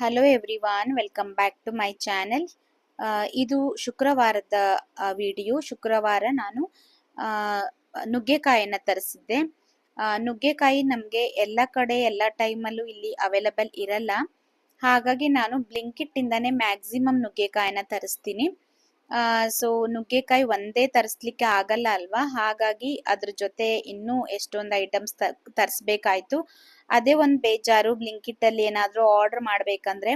Hello everyone welcome back to my channel ಇದು ಶುಕ್ರವಾರದ video ಶುಕ್ರವಾರ ನಾನು ನುಗ್ಗೆಕಾಯಿಯನ್ನು ತರಿಸಿದ್ದೆ. ನುಗ್ಗೆಕಾಯಿ ನಮಗೆ ಎಲ್ಲ ಕಡೆ, ಎಲ್ಲ ಟೈಮಲ್ಲೂ ಇಲ್ಲಿ ಅವೈಲಬಲ್ ಇರಲ್ಲ. ಹಾಗಾಗಿ ನಾನು ಬ್ಲಿಂಕಿಟ್ ಇಂದಾನೆ ಮ್ಯಾಕ್ಸಿಮಮ್ ನುಗ್ಗೆಕಾಯಿನ ತರಿಸ್ತೀನಿ. ಸೊ ನುಗ್ಗೆಕಾಯಿ ಒಂದೇ ತರಿಸ್ಲಿಕ್ಕೆ ಆಗಲ್ಲ ಅಲ್ವಾ? ಹಾಗಾಗಿ ಅದ್ರ ಜೊತೆ ಇನ್ನೂ ಎಷ್ಟೊಂದು ಐಟಮ್ಸ್ ತರಿಸ್ಬೇಕಾಯ್ತು. ಅದೇ ಒಂದು ಬೇಜಾರು ಬ್ಲಿಂಕಿಟ್ ಅಲ್ಲಿ ಏನಾದರೂ ಆರ್ಡರ್ ಮಾಡಬೇಕಂದ್ರೆ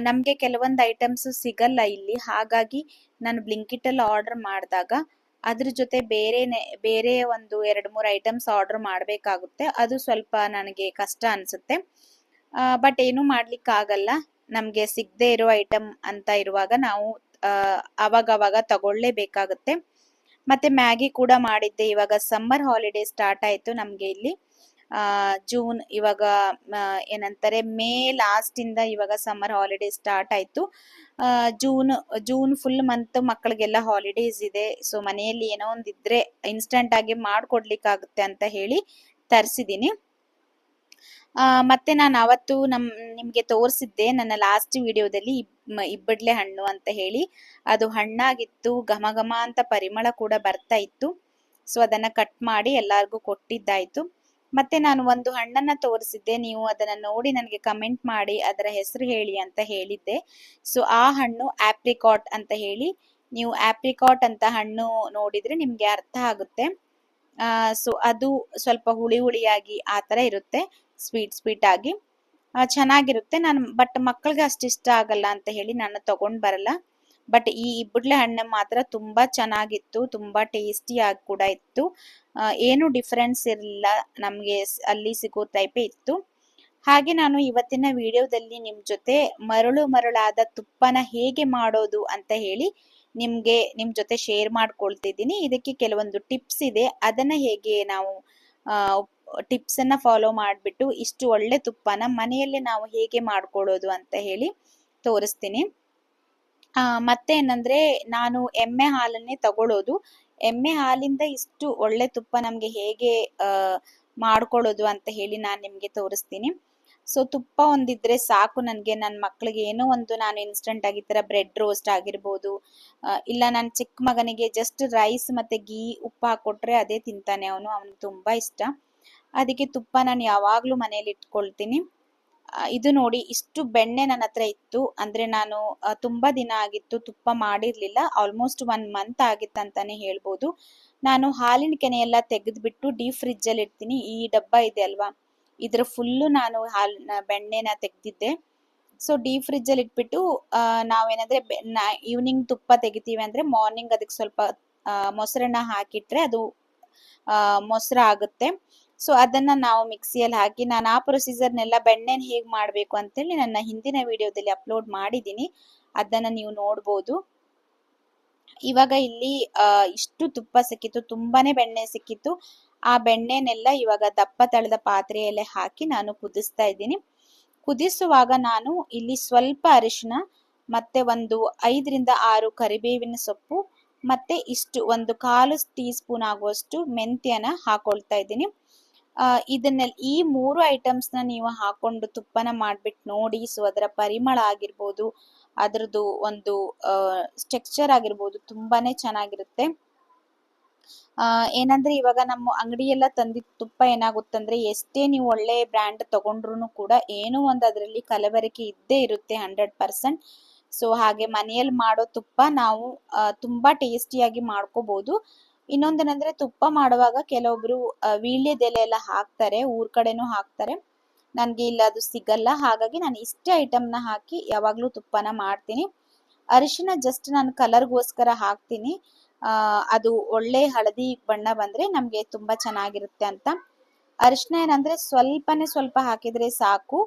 ನಮಗೆ ಕೆಲವೊಂದು ಐಟಮ್ಸ್ ಸಿಗಲ್ಲ ಇಲ್ಲಿ. ಹಾಗಾಗಿ ನಾನು ಬ್ಲಿಂಕಿಟ್ ಅಲ್ಲಿ ಆರ್ಡರ್ ಮಾಡಿದಾಗ ಅದ್ರ ಜೊತೆ ಬೇರೆ ಬೇರೆ ಒಂದು ಎರಡು ಮೂರು ಐಟಮ್ಸ್ ಆರ್ಡರ್ ಮಾಡಬೇಕಾಗುತ್ತೆ. ಅದು ಸ್ವಲ್ಪ ನನಗೆ ಕಷ್ಟ ಅನ್ಸುತ್ತೆ. ಬಟ್ ಏನು ಮಾಡ್ಲಿಕ್ಕೆ ಆಗಲ್ಲ ನಮ್ಗೆ ಸಿಗದೆ ಇರೋ ಐಟಮ್ ಅಂತ ಇರುವಾಗ ನಾವು ಅವಾಗವಾಗ ಅವಾಗ ಅವಾಗ ತಗೊಳ್ಳೇಬೇಕಾಗುತ್ತೆ. ಮತ್ತೆ ಮ್ಯಾಗಿ ಕೂಡ ಮಾಡಿದ್ದೆ. ಇವಾಗ ಸಮ್ಮರ್ ಹಾಲಿಡೇ ಸ್ಟಾರ್ಟ್ ಆಯಿತು ನಮಗೆ ಇಲ್ಲಿ. ಜೂನ್ ಇವಾಗ ಏನಂತಾರೆ ಮೇ ಲಾಸ್ಟ್ ಇಂದ ಇವಾಗ ಸಮ್ಮರ್ ಹಾಲಿಡೇ ಸ್ಟಾರ್ಟ್ ಆಯ್ತು. ಆ, ಜೂನ್ ಜೂನ್ ಫುಲ್ ಮಂತ್ ಮಕ್ಕಳಿಗೆಲ್ಲ ಹಾಲಿಡೇಸ್ ಇದೆ. ಸೊ ಮನೆಯಲ್ಲಿ ಏನೋ ಒಂದಿದ್ರೆ ಇನ್ಸ್ಟಂಟ್ ಆಗಿ ಮಾಡ್ಕೊಡ್ಲಿಕ್ಕಾಗುತ್ತೆ ಅಂತ ಹೇಳಿ ತರಿಸಿದೀನಿ. ಆ, ಮತ್ತೆ ನಾನು ಅವತ್ತು ನಮ್ ನಿಮ್ಗೆ ತೋರಿಸಿದ್ದೆ ನನ್ನ ಲಾಸ್ಟ್ ವಿಡಿಯೋದಲ್ಲಿ ಇಬ್ಬಡ್ಲೆ ಹಣ್ಣು ಅಂತ ಹೇಳಿ. ಅದು ಹಣ್ಣಾಗಿತ್ತು ಘಮ ಘಮ ಅಂತ ಪರಿಮಳ ಕೂಡ ಬರ್ತಾ ಇತ್ತು. ಸೊ ಅದನ್ನ ಕಟ್ ಮಾಡಿ ಎಲ್ಲಾರ್ಗೂ ಕೊಟ್ಟಿದ್ದಾಯ್ತು. ಮತ್ತೆ ನಾನು ಒಂದು ಹಣ್ಣನ್ನ ತೋರಿಸಿದ್ದೆ. ನೀವು ಅದನ್ನ ನೋಡಿ ನನಗೆ ಕಮೆಂಟ್ ಮಾಡಿ, ಅದರ ಹೆಸರು ಹೇಳಿ ಅಂತ ಹೇಳಿದ್ದೆ. ಸೊ ಆ ಹಣ್ಣು ಆಪ್ರಿಕಾಟ್ ಅಂತ ಹೇಳಿ. ನೀವು ಆಪ್ರಿಕಾಟ್ ಅಂತ ಹಣ್ಣು ನೋಡಿದ್ರೆ ನಿಮ್ಗೆ ಅರ್ಥ ಆಗುತ್ತೆ. ಸೊ ಅದು ಸ್ವಲ್ಪ ಹುಳಿ ಹುಳಿಯಾಗಿ ಆ ತರ ಇರುತ್ತೆ ಸ್ವೀಟ್ ಸ್ವೀಟ್ ಆಗಿ. ಚೆನ್ನಾಗಿರುತ್ತೆ. ನಾನು ಬಟ್ ಮಕ್ಕಳಿಗೆ ಅಷ್ಟಿಷ್ಟ ಆಗಲ್ಲ ಅಂತ ಹೇಳಿ ನಾನು ತಗೊಂಡ್ ಬರಲ್ಲ. ಬಟ್ ಈ ಇಬ್ಬಡ್ಲೆ ಹಣ್ಣು ಮಾತ್ರ ತುಂಬಾ ಚೆನ್ನಾಗಿತ್ತು, ತುಂಬಾ ಟೇಸ್ಟಿಯಾಗಿ ಕೂಡ ಇತ್ತು. ಏನು ಡಿಫರೆನ್ಸ್ ಇರಲಿಲ್ಲ. ನಮಗೆ ಅಲ್ಲಿ ಸಿಗೋ ಟೈಪೇ ಇತ್ತು. ಹಾಗೆ ನಾನು ಇವತ್ತಿನ ವಿಡಿಯೋದಲ್ಲಿ ನಿಮ್ಮ ಜೊತೆ ಮರಳು ಮರಳಾದ ತುಪ್ಪನ ಹೇಗೆ ಮಾಡೋದು ಅಂತ ಹೇಳಿ ನಿಮಗೆ ನಿಮ್ಮ ಜೊತೆ ಶೇರ್ ಮಾಡ್ಕೊಳ್ತಿದ್ದೀನಿ. ಇದಕ್ಕೆ ಕೆಲವೊಂದು ಟಿಪ್ಸ್ ಇದೆ. ಅದನ್ನ ಹೇಗೆ ನಾವು ಟಿಪ್ಸನ್ನು ಫಾಲೋ ಮಾಡಿಬಿಟ್ಟು ಇಷ್ಟು ಒಳ್ಳೆ ತುಪ್ಪನ ಮನೆಯಲ್ಲೇ ನಾವು ಹೇಗೆ ಮಾಡ್ಕೊಳ್ಳೋದು ಅಂತ ಹೇಳಿ ತೋರಿಸ್ತೀನಿ. ಮತ್ತೆ ಏನಂದ್ರೆ ನಾನು ಎಮ್ಮೆ ಹಾಲನ್ನೇ ತಗೊಳ್ಳೋದು ಎಮ್ಮೆ ಹಾಲಿಂದ ಇಷ್ಟು ಒಳ್ಳೆ ತುಪ್ಪ ನಮ್ಗೆ ಹೇಗೆ ಆ, ಮಾಡ್ಕೊಳ್ಳೋದು ಅಂತ ಹೇಳಿ ನಾನು ನಿಮ್ಗೆ ತೋರಿಸ್ತೀನಿ. ಸೊ ತುಪ್ಪ ಒಂದಿದ್ರೆ ಸಾಕು ನನಗೆ. ನನ್ನ ಮಕ್ಕಳಿಗೆ ಏನೋ ಒಂದು ನಾನು ಇನ್ಸ್ಟಂಟ್ ಆಗಿ ತರ ಬ್ರೆಡ್ ರೋಸ್ಟ್ ಆಗಿರ್ಬೋದು ಇಲ್ಲ ನನ್ನ ಚಿಕ್ಕ ಮಗನಿಗೆ ಜಸ್ಟ್ ರೈಸ್ ಮತ್ತೆ ಗೀ ಉಪ್ಪು ಹಾಕೊಟ್ರೆ ಅದೇ ತಿಂತಾನೆ ಅವನು. ಅವನಿಗೆ ತುಂಬಾ ಇಷ್ಟ. ಅದಕ್ಕೆ ತುಪ್ಪ ನಾನು ಯಾವಾಗ್ಲೂ ಮನೇಲಿ ಇಟ್ಕೊಳ್ತೀನಿ. ಆ, ಇದು ನೋಡಿ ಇಷ್ಟು ಬೆಣ್ಣೆ ನನ್ನ ಹತ್ರ ಇತ್ತು. ಅಂದ್ರೆ ನಾನು ತುಂಬಾ ದಿನ ಆಗಿತ್ತು ತುಪ್ಪ ಮಾಡಿರ್ಲಿಲ್ಲ. ಆಲ್ಮೋಸ್ಟ್ ಒನ್ ಮಂತ್ ಆಗಿತ್ತು ಅಂತಾನೆ ಹೇಳ್ಬೋದು. ನಾನು ಹಾಲಿನ ಕೆನೆ ಎಲ್ಲ ತೆಗೆದ್ಬಿಟ್ಟು ಡೀಪ್ ಫ್ರಿಜ್ ಅಲ್ಲಿ ಇಡ್ತೀನಿ. ಈ ಡಬ್ಬ ಇದೆ ಅಲ್ವಾ? ಇದ್ರ ಫುಲ್ಲು ನಾನು ಹಾಲ್ ಬೆಣ್ಣೆನ ತೆಗ್ದಿದ್ದೆ. ಸೊ ಡೀಪ್ ಫ್ರಿಜ್ ಅಲ್ಲಿ ಇಟ್ಬಿಟ್ಟು ನಾವೇನಂದ್ರೆ ಈವ್ನಿಂಗ್ ತುಪ್ಪ ತೆಗಿತೀವಿ ಅಂದ್ರೆ ಮಾರ್ನಿಂಗ್ ಅದಕ್ಕೆ ಸ್ವಲ್ಪ ಮೊಸರನ್ನ ಹಾಕಿಟ್ರೆ ಅದು ಮೊಸರ ಆಗುತ್ತೆ ಸೊ ಅದನ್ನ ನಾವು ಮಿಕ್ಸಿಯಲ್ಲಿ ಹಾಕಿ ನಾನು ಆ ಪ್ರೊಸೀಜರ್ನೆಲ್ಲ ಬೆಣ್ಣೆನ ಹೇಗೆ ಮಾಡಬೇಕು ಅಂತೇಳಿ ನನ್ನ ಹಿಂದಿನ ವಿಡಿಯೋದಲ್ಲಿ ಅಪ್ಲೋಡ್ ಮಾಡಿದ್ದೀನಿ ಅದನ್ನ ನೀವು ನೋಡ್ಬೋದು. ಇವಾಗ ಇಲ್ಲಿ ಇಷ್ಟು ತುಪ್ಪ ಸಿಕ್ಕಿತ್ತು, ತುಂಬಾನೇ ಬೆಣ್ಣೆ ಸಿಕ್ಕಿತ್ತು. ಆ ಬೆಣ್ಣೆನೆಲ್ಲ ಇವಾಗ ದಪ್ಪ ತಳದ ಪಾತ್ರೆಯಲ್ಲೇ ಹಾಕಿ ನಾನು ಕುದಿಸ್ತಾ ಇದ್ದೀನಿ. ಕುದಿಸುವಾಗ ನಾನು ಇಲ್ಲಿ ಸ್ವಲ್ಪ ಅರಿಶಿನ ಮತ್ತೆ ಒಂದು ಐದರಿಂದ ಆರು ಕರಿಬೇವಿನ ಸೊಪ್ಪು, ಮತ್ತೆ ಇಷ್ಟು ಒಂದು ಕಾಲು ಟೀ ಸ್ಪೂನ್ ಆಗುವಷ್ಟು ಮೆಂತ್ಯನ ಹಾಕೊಳ್ತಾ ಇದ್ದೀನಿ. ಇದನ್ನೆಲ್ಲ ಈ ಮೂರು ಐಟಮ್ಸ್ನ ನೀವು ಹಾಕೊಂಡು ತುಪ್ಪನ ಮಾಡ್ಬಿಟ್ಟು ನೋಡಿ ಸೊ ಅದರ ಪರಿಮಳ ಆಗಿರ್ಬೋದು, ಅದರದ್ದು ಒಂದು ಸ್ಟ್ರಕ್ಚರ್ ಆಗಿರ್ಬೋದು ತುಂಬಾನೇ ಚೆನ್ನಾಗಿರುತ್ತೆ. ಏನಂದ್ರೆ ಇವಾಗ ನಮ್ಮ ಅಂಗಡಿಯೆಲ್ಲ ತಂದಿದ್ದ ತುಪ್ಪ ಏನಾಗುತ್ತಂದ್ರೆ ಎಷ್ಟೇ ನೀವು ಒಳ್ಳೆ ಬ್ರ್ಯಾಂಡ್ ತಗೊಂಡ್ರು ಕೂಡ ಏನೋ ಒಂದು ಅದರಲ್ಲಿ ಕಲಬೆರಕೆ ಇದ್ದೇ ಇರುತ್ತೆ ಹಂಡ್ರೆಡ್ ಪರ್ಸೆಂಟ್. ಸೊ ಹಾಗೆ ಮನೆಯಲ್ಲಿ ಮಾಡೋ ತುಪ್ಪ ನಾವು ತುಂಬಾ ಟೇಸ್ಟಿಯಾಗಿ ಮಾಡ್ಕೋಬಹುದು ಇನ್ನೊಂದೇನಂದ್ರೆ ತುಪ್ಪ ಮಾಡುವಾಗ ಕೆಲವೊಬ್ರು ವೀಳ್ಯದ ವೀಳ್ಯದೆಲೆ ಎಲ್ಲ ಹಾಕ್ತಾರೆ, ಊರ್ ಕಡೆನೂ ಹಾಕ್ತಾರೆ. ನನ್ಗೆ ಇಲ್ಲ ಅದು ಸಿಗಲ್ಲ, ಹಾಗಾಗಿ ನಾನು ಇಷ್ಟೇ ಐಟಮ್ನ ಹಾಕಿ ಯಾವಾಗ್ಲೂ ತುಪ್ಪನ ಮಾಡ್ತೀನಿ. ಅರಿಶಿನ ಜಸ್ಟ್ ನಾನು ಕಲರ್ಗೋಸ್ಕರ ಹಾಕ್ತೀನಿ. ಅದು ಒಳ್ಳೆ ಹಳದಿ ಬಣ್ಣ ಬಂದ್ರೆ ನಮ್ಗೆ ತುಂಬಾ ಚೆನ್ನಾಗಿರುತ್ತೆ ಅಂತ. ಅರಿಶಿನ ಏನಂದ್ರೆ ಸ್ವಲ್ಪನೇ ಸ್ವಲ್ಪ ಹಾಕಿದ್ರೆ ಸಾಕು.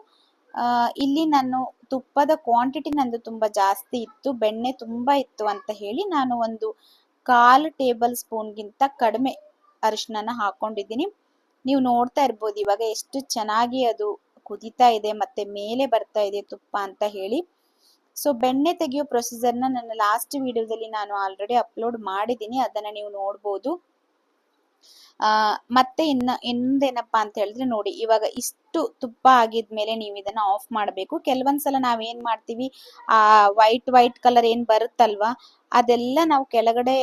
ಇಲ್ಲಿ ನಾನು ತುಪ್ಪದ ಕ್ವಾಂಟಿಟಿ ನಂದು ತುಂಬಾ ಜಾಸ್ತಿ ಇತ್ತು, ಬೆಣ್ಣೆ ತುಂಬಾ ಇತ್ತು ಅಂತ ಹೇಳಿ ನಾನು ಒಂದು ಕಾಲು ಟೇಬಲ್ ಸ್ಪೂನ್ಗಿಂತ ಕಡಿಮೆ ಅರಿಶಿನ ಹಾಕೊಂಡಿದ್ದೀನಿ. ನೀವು ನೋಡ್ತಾ ಇರ್ಬೋದು ಇವಾಗ ಎಷ್ಟು ಚೆನ್ನಾಗಿ ಅದು ಕುದಿತಾ ಇದೆ ಮತ್ತೆ ಮೇಲೆ ಬರ್ತಾ ಇದೆ ತುಪ್ಪ ಅಂತ ಹೇಳಿ. ಸೊ, ಬೆಣ್ಣೆ ತೆಗೆಯೋ ಪ್ರೊಸೀಜರ್ನ ನನ್ನ ಲಾಸ್ಟ್ ವಿಡಿಯೋದಲ್ಲಿ ನಾನು ಆಲ್ರೆಡಿ ಅಪ್ಲೋಡ್ ಮಾಡಿದ್ದೀನಿ. ಅದನ್ನ ನೀವು ನೋಡ್ಬೋದು. ಮತ್ತೆ ಇನ್ನ, ಇನ್ನೊಂದೇನಪ್ಪ ಅಂತ ಹೇಳಿದ್ರೆ ನೋಡಿ, ಇವಾಗ ಇಷ್ಟು ತುಪ್ಪ ಆಗಿದ್ಮೇಲೆ ನೀವು ಇದನ್ನ ಆಫ್ ಮಾಡಬೇಕು. ಕೆಲವೊಂದ್ಸಲ ನಾವೇನ್ ಮಾಡ್ತೀವಿ, ಆ ವೈಟ್ ವೈಟ್ ಕಲರ್ ಏನ್ ಬರುತ್ತಲ್ವಾ, ಅದೆಲ್ಲ ನಾವು ಕೆಳಗಡೆ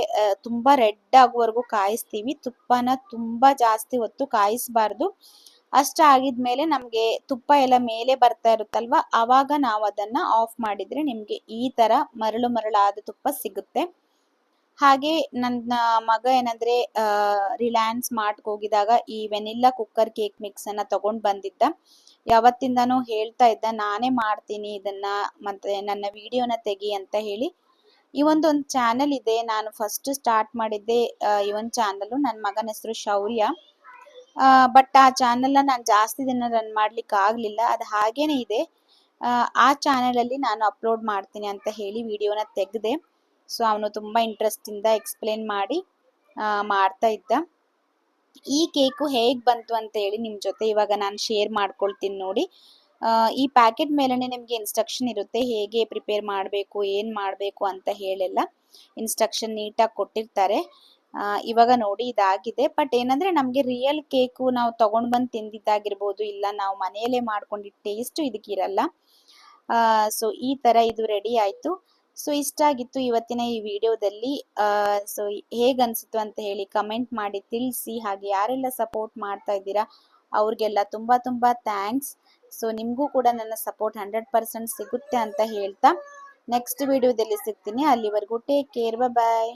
ತುಂಬಾ ರೆಡ್ ಆಗುವವರೆಗೂ ಕಾಯಿಸ್ತೀವಿ. ತುಪ್ಪನ ತುಂಬಾ ಜಾಸ್ತಿ ಹೊತ್ತು ಕಾಯಿಸಬಾರ್ದು. ಅಷ್ಟ ಆಗಿದ್ಮೇಲೆ ನಮ್ಗೆ ತುಪ್ಪ ಎಲ್ಲ ಮೇಲೆ ಬರ್ತಾ ಇರುತ್ತಲ್ವಾ, ಅವಾಗ ನಾವು ಅದನ್ನ ಆಫ್ ಮಾಡಿದ್ರೆ ನಿಮ್ಗೆ ಈ ತರ ಮರಳು ಮರಳಾದ ತುಪ್ಪ ಸಿಗುತ್ತೆ. ಹಾಗೆ ನನ್ನ ಮಗ ಏನಂದ್ರೆ ರಿಲಯನ್ಸ್ ಮಾರ್ಟ್ಗೆ ಹೋಗಿದಾಗ ಈ ವೆನಿಲ್ಲಾ ಕುಕ್ಕರ್ ಕೇಕ್ ಮಿಕ್ಸ್ ಅನ್ನ ತಗೊಂಡ್ ಬಂದಿದ್ದ. ಯಾವತ್ತಿಂದಾನು ಹೇಳ್ತಾ ಇದ್ದ, ನಾನೇ ಮಾಡ್ತೀನಿ ಇದನ್ನ, ಮತ್ತೆ ನನ್ನ ವಿಡಿಯೋನ ತೆಗಿ ಅಂತ ಹೇಳಿ. ಈ ಒಂದೊಂದು ಚಾನೆಲ್ ಇದೆ, ನಾನು ಫಸ್ಟ್ ಸ್ಟಾರ್ಟ್ ಮಾಡಿದ್ದೆ ಈ ಒಂದು ಚಾನಲ್ ನನ್ನ ಮಗನ ಹೆಸರು ಶೌರ್ಯ. ಬಟ್ ಆ ಚಾನೆಲ್ ನಾನು ಜಾಸ್ತಿ ದಿನ ರನ್ ಮಾಡ್ಲಿಕ್ಕೆ ಆಗ್ಲಿಲ್ಲ. ಅದು ಹಾಗೇನೆ ಇದೆ. ಆ ಚಾನೆಲ್ ಅಲ್ಲಿ ನಾನು ಅಪ್ಲೋಡ್ ಮಾಡ್ತೀನಿ ಅಂತ ಹೇಳಿ ವಿಡಿಯೋನ ತೆಗೆದೆ. ಸೊ ಅವನು ತುಂಬ ಇಂಟ್ರೆಸ್ಟಿಂದ ಎಕ್ಸ್ಪ್ಲೇನ್ ಮಾಡಿ ಮಾಡ್ತಾ ಇದ್ದ. ಈ ಕೇಕು ಹೇಗೆ ಬಂತು ಅಂತ ಹೇಳಿ ನಿಮ್ಮ ಜೊತೆ ಇವಾಗ ನಾನು ಶೇರ್ ಮಾಡ್ಕೊಳ್ತೀನಿ ನೋಡಿ. ಈ ಪ್ಯಾಕೆಟ್ ಮೇಲೇ ನಿಮಗೆ ಇನ್ಸ್ಟ್ರಕ್ಷನ್ ಇರುತ್ತೆ, ಹೇಗೆ ಪ್ರಿಪೇರ್ ಮಾಡಬೇಕು, ಏನು ಮಾಡಬೇಕು ಅಂತ ಹೇಳೆಲ್ಲ. ಇನ್ಸ್ಟ್ರಕ್ಷನ್ ನೀಟಾಗಿ ಕೊಟ್ಟಿರ್ತಾರೆ. ಇವಾಗ ನೋಡಿ ಇದಾಗಿದೆ. ಬಟ್ ಏನಂದ್ರೆ ನಮಗೆ ರಿಯಲ್ ಕೇಕು ನಾವು ತಗೊಂಡ್ ಬಂದು ತಿಂದಿದ್ದಾಗಿರ್ಬೋದು, ಇಲ್ಲ ನಾವು ಮನೆಯಲ್ಲೇ ಮಾಡ್ಕೊಂಡಿದ್ದ ಟೇಸ್ಟ್ ಇದಕ್ಕಿರಲ್ಲ. ಸೊ ಈ ತರ ಇದು ರೆಡಿ ಆಯ್ತು. ಸೊ ಇಷ್ಟ ಆಗಿತ್ತು ಇವತ್ತಿನ ಈ ವಿಡಿಯೋದಲ್ಲಿ. ಸೊ ಹೇಗೆ ಅನ್ಸಿತ್ತು ಅಂತ ಹೇಳಿ ಕಮೆಂಟ್ ಮಾಡಿ ತಿಳಿಸಿ. ಹಾಗೆ ಯಾರೆಲ್ಲ ಸಪೋರ್ಟ್ ಮಾಡ್ತಾ ಇದ್ದೀರಾ, ಅವ್ರಿಗೆಲ್ಲ ತುಂಬ ತುಂಬಾ ಥ್ಯಾಂಕ್ಸ್ ಸೊ ನಿಮಗೂ ಕೂಡ ನನ್ನ ಸಪೋರ್ಟ್ ಹಂಡ್ರೆಡ್ ಪರ್ಸೆಂಟ್ ಸಿಗುತ್ತೆ ಅಂತ ಹೇಳ್ತಾ. ನೆಕ್ಸ್ಟ್ ವಿಡಿಯೋದಲ್ಲಿ ಸಿಗ್ತೀನಿ. ಅಲ್ಲಿವರೆಗೂ ಟೇಕ್ ಕೇರ್ ಬಾಯ್